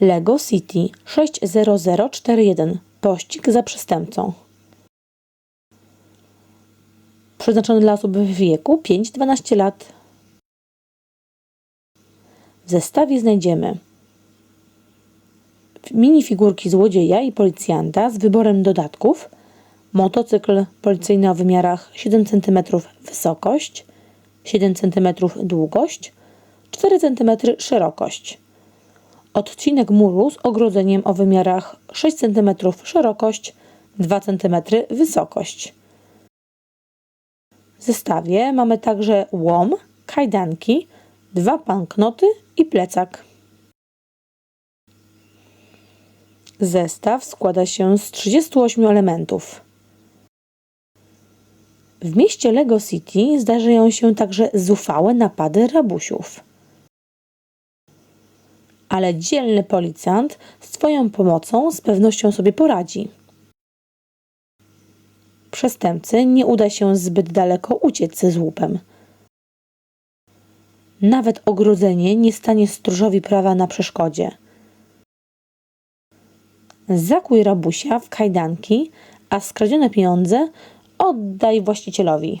Lego City 60041. Pościg za przestępcą. Przeznaczony dla osób w wieku 5-12 lat. W zestawie znajdziemy minifigurki złodzieja i policjanta z wyborem dodatków, motocykl policyjny o wymiarach 7 cm wysokość, 7 cm długość, 4 cm szerokość. Odcinek muru z ogrodzeniem o wymiarach 6 cm szerokość, 2 cm wysokość. W zestawie mamy także łom, kajdanki, dwa banknoty i plecak. Zestaw składa się z 38 elementów. W mieście Lego City zdarzają się także zuchwałe napady rabusiów. Ale dzielny policjant z Twoją pomocą z pewnością sobie poradzi. Przestępcy nie uda się zbyt daleko uciec z łupem. Nawet ogrodzenie nie stanie stróżowi prawa na przeszkodzie. Zakuj rabusia w kajdanki, a skradzione pieniądze oddaj właścicielowi.